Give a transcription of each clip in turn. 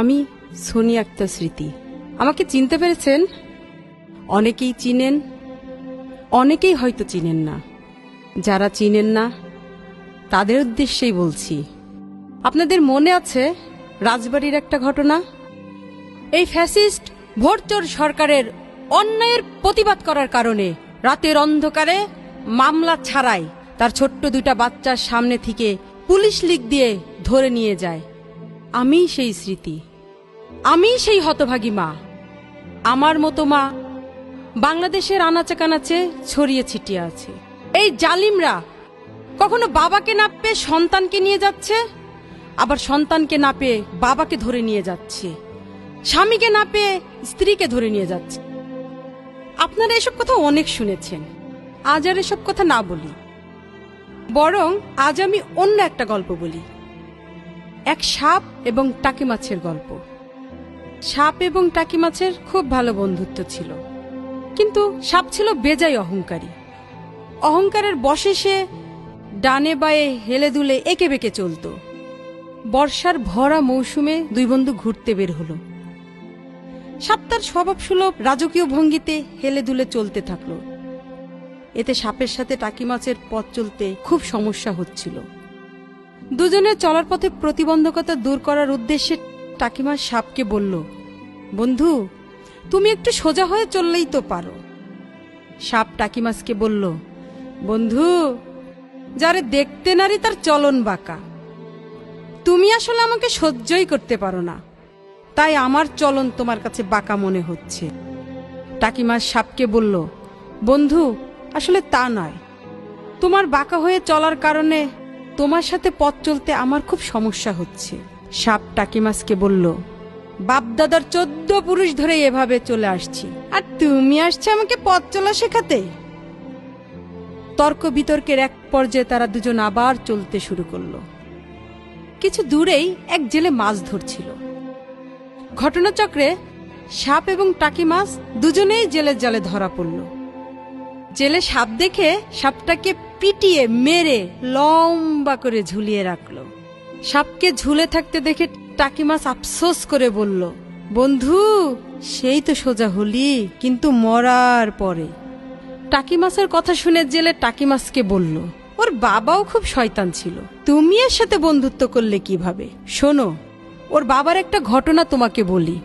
আমি সোনি আক্তার স্মৃতি। আমাকে চিনতে পেরেছেন? অনেকেই চিনেন, অনেকেই হয়তো চিনেন না। যারা চিনেন না, তাদের উদ্দেশ্যেই বলছি, আপনাদের মনে আছে রাজবাড়ির একটা ঘটনা? এই ফ্যাসিস্ট ভোটচোর সরকারের অন্যায়ের প্রতিবাদ করার কারণে রাতের অন্ধকারে মামলা ছাড়াই তার ছোট্ট দুইটা বাচ্চার সামনে থেকে পুলিশ লিক দিয়ে ধরে নিয়ে যায়। আমি সেই স্মৃতি। আমি সেই হতভাগী মা। আমার মতো মা বাংলাদেশের আনাচে কানাচে ছড়িয়ে ছিটিয়ে আছে। এই জালিমরা কখনো বাবাকে না পেয়ে সন্তানকে নিয়ে যাচ্ছে, আবার সন্তানকে না পেয়ে বাবাকে ধরে নিয়ে যাচ্ছে, স্বামীকে না পেয়ে স্ত্রীকে ধরে নিয়ে যাচ্ছে। আপনারা এসব কথা অনেক শুনেছেন। আজ আর এসব কথা না বলি। বরং আজ আমি অন্য একটা গল্প বলি। এক সাপ এবং টাকি মাছের গল্প। সাপ এবং টাকি মাছের খুব ভালো বন্ধুত্ব ছিল। কিন্তু সাপ ছিল বেজাই অহংকারী। অহংকারের বসে সে ডানে বায়ে হেলে দুলে একে বেঁকে চলত। বর্ষার ভরা মৌসুমে দুই বন্ধু ঘুরতে বের হলো। সাপ তার স্বভাব সুলভ রাজকীয় ভঙ্গিতে হেলে দুলে চলতে থাকল। এতে সাপের সাথে টাকি মাছের পথ চলতে খুব সমস্যা হচ্ছিল। দুজনের চলার পথে প্রতিবন্ধকতা দূর করার উদ্দেশ্যে টাকিমা সাপকে বলল, বন্ধু, তুমি একটু সোজা হয়ে চললেই তো পারো। সাপ টাকিমাসকে বলল, বন্ধু, যারে দেখতে নারী তার চলন বাঁকা। তুমি আসলে আমাকে সহ্যই করতে পারো না। তাই আমার চলন তোমার কাছে বাঁকা মনে হচ্ছে। টাকিমাস সাপকে বলল, বন্ধু আসলে তা নয়। তোমার বাঁকা হয়ে চলার কারণে তোমার সাথে পথ চলতে আমার খুব সমস্যা হচ্ছে। সাপ টাকিমাসকে বলল, বাপদাদার চোদ্দ পুরুষ ধরে এভাবে চলে আসছি। আর তুমি আসছে আমাকে পথ চলা শেখাতে? তর্ক বিতর্কের এক পর্যায়ে তারা দুজন আবার চলতে শুরু করল। কিছু দূরেই এক জেলে মাছ ধরছিল। ঘটনাচক্রে সাপ এবং টাকি মাছ দুজনেই জেলের জালে ধরা পড়ল। জেলে সাপ দেখে সাপটাকে পিটিয়ে মেরে লম্বা করে ঝুলিয়ে রাখল। সাপকে ঝুলে থাকতে দেখে টাকি মাছ আফসোস করে বলল, বন্ধু, সেই তো সোজা হলি, কিন্তু মরার পরে। টাকি মাছের কথা শুনে জেলে টাকি মাছকে বলল, ওর বাবাও খুব শয়তান ছিল। তুমি এর সাথে বন্ধুত্ব করলে কীভাবে? শোনো, ওর বাবার একটা ঘটনা তোমাকে বলি।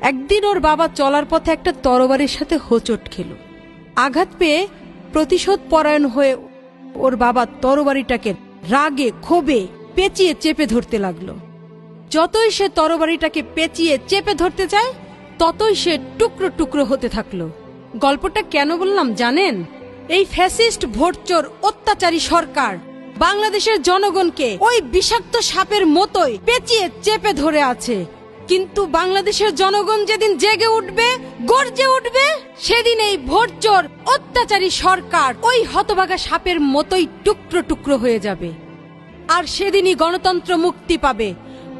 একদিন ওর বাবা চলার পথে একটা তরবারির সাথে হোঁচট খেল। আঘাত পেয়ে প্রতিশোধ পরায়ণ হয়ে ওর বাবা তরবারিটাকে রাগে, ক্ষোভে পেঁচিয়ে চেপে ধরতে লাগল। যতই সে তরবারিটাকে পেঁচিয়ে চেপে ধরতে চায় ততই সে টুকরো টুকরো হতে থাকল। গল্পটা কেন বললাম জানেন? এই ফ্যাসিস্ট ভোটচোর অত্যাচারী সরকার বাংলাদেশের জনগণকে ওই বিষাক্ত সাপের মতোই পেঁচিয়ে চেপে ধরে আছে। কিন্তু বাংলাদেশের জনগণ যেদিন জেগে উঠবে, গর্জে উঠবে, সেদিন এই ভোটচোর অত্যাচারী সরকার ওই হতভাগা সাপের মতোই টুকরো টুকরো হয়ে যাবে। আর সেদিনই গণতন্ত্র মুক্তি পাবে।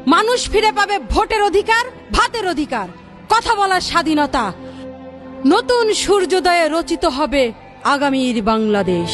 মানুষ ফিরে পাবে ভোটের অধিকার, ভাতের অধিকার। কথা বলার স্বাধীনতা। নতুন সূর্যোদয়ে রচিত হবে আগামীর বাংলাদেশ।